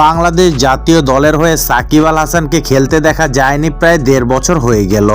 বাংলাদেশ জাতীয় দলের হয়ে সাকিব আল হাসানকে খেলতে দেখা যায়নি প্রায় দেড় বছর হয়ে গেল।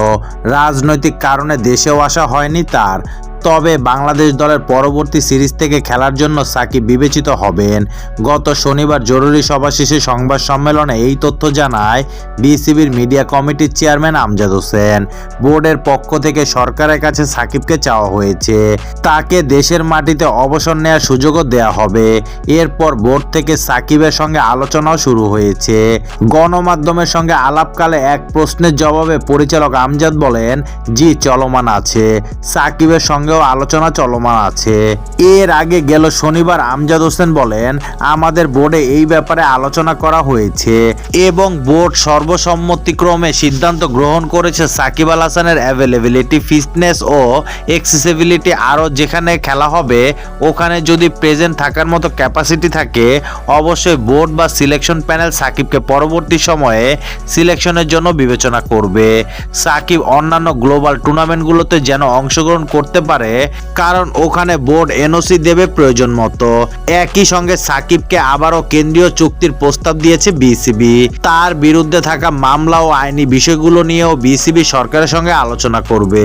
রাজনৈতিক কারণে দেশেও আসা হয়নি তার। তবে বাংলাদেশ দলের পরবর্তী সিরিজ থেকে খেলার জন্য সাকিব বিবেচিত হবেন। গত শনিবার জরুরি সভা শেষে সংবাদ সম্মেলনে এই তথ্য জানায় বিসিবির মিডিয়া কমিটির চেয়ারম্যান আমজাদ হোসেন। বোর্ডের পক্ষ থেকে সরকারের কাছে সাকিবকে চাওয়া হয়েছে। তাকে দেশের মাটিতে অবসর নেওয়ার সুযোগও দেওয়া হবে। এরপর বোর্ড থেকে সাকিবের সঙ্গে আলোচনাও শুরু হয়েছে। গণমাধ্যমের সঙ্গে আলাপকালে এক প্রশ্নের জবাবে পরিচালক আমজাদ বলেন, জি, চলমান আছে। সাকিবের সঙ্গেও আলোচনা চলমান আছে। এর আগে গেল শনিবার আমজাদ হোসেন বলেন, আমাদের বোর্ডে এই ব্যাপারে আলোচনা করা হয়েছে এবং বোর্ড সর্বসম্মতিক্রমে সিদ্ধান্ত গ্রহণ করেছে সাকিব আল হাসানের অ্যাভেলেবিলিটি ফিটনেস ও এক্সেসিবিলিটি আরও যেখানে খেলা হবে, ওখানে যদি প্রেজেন্ট থাকার মতো ক্যাপাসিটি থাকে, অবশ্যই বোর্ড বা সিলেকশন প্যানেল সাকিবকে পরবর্তী সময়ে সিলেকশনের জন্য বিবেচনা করবে। সাকিব অন্যান্য গ্লোবাল টুর্নামেন্টগুলোতে যেন অংশগ্রহণ করতে পারে, কারণ ওখানে বোর্ড এনওসি দেবে প্রয়োজন মতো। একই সঙ্গে সাকিবকে আবারও কেন্দ্রীয় চুক্তির প্রস্তাব দিয়েছে বিসিবি। তার বিরুদ্ধে থাকা মামলা ও আইনি বিষয়গুলো নিয়েও বিসিবি সরকারের সঙ্গে আলোচনা করবে।